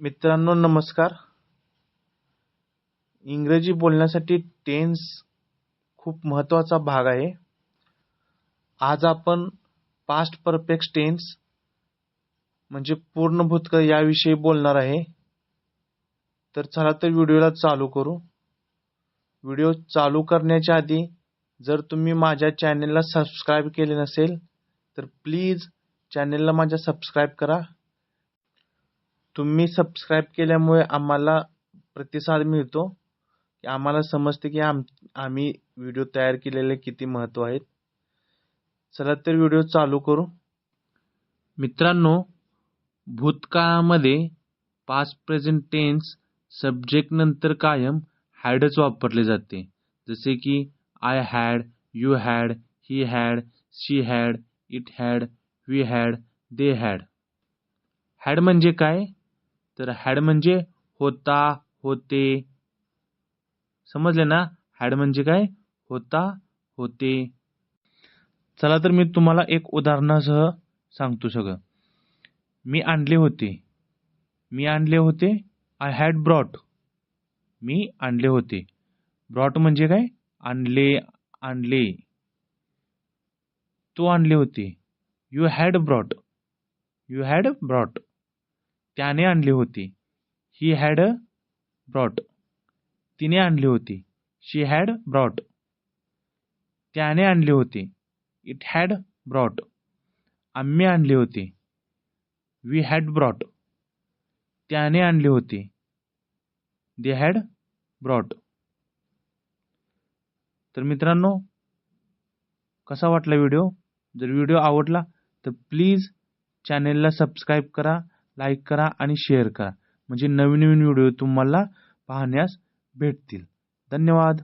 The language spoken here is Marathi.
मित्रांनो नमस्कार. इंग्रजी बोलण्यासाठी टेन्स खूप महत्त्वाचा भाग आहे. आज आपण पास्ट परफेक्ट टेन्स म्हणजे पूर्ण भूतकाळ याविषयी बोलणार आहे. तर चला तर व्हिडिओला चालू करू. व्हिडिओ चालू करण्याच्या आधी जर तुम्ही माझ्या चॅनेलला सबस्क्राईब केले नसेल तर प्लीज चॅनेलला माझ्या सबस्क्राईब करा. तुम्ही सबस्क्राईब केल्यामुळे आम्हाला प्रतिसाद मिळतो. की आम्हाला समजते की आम आम्ही व्हिडिओ तयार केलेले किती महत्त्व आहेत. चला तर व्हिडिओ चालू करू. मित्रांनो भूतकाळामध्ये पास्ट प्रेझेंट टेन्स सब्जेक्ट नंतर कायम हॅडच वापरले जाते. जसे की I had you had he had she had it had we had they had had म्हणजे काय? तर हॅड म्हणजे होता होते. समजले ना? हॅड म्हणजे काय? होता होते. चला तर मी तुम्हाला एक उदाहरणासह सांगतो सगळं. मी आणले होते. मी आणले होते. आय हॅड ब्रॉट मी आणले होते. ब्रॉट म्हणजे काय? आणले आणले. तो आणले होते. You had brought you had brought त्याने आणली होती. ही हॅड ब्रॉट तिने आणली होती. शी हॅड ब्रॉट त्याने आणली होती. इट हॅड ब्रॉट आम्ही आणली होती. वी हॅड ब्रॉट त्याने आणली होती. दे हॅड ब्रॉट तर मित्रांनो कसा वाटला व्हिडिओ? जर व्हिडिओ आवडला तर प्लीज चॅनेलला सबस्क्राईब करा. लाईक करा आणि शेअर करा. म्हणजे नवीन नवीन व्हिडिओ तुम्हाला पाहण्यास भेटतील. धन्यवाद.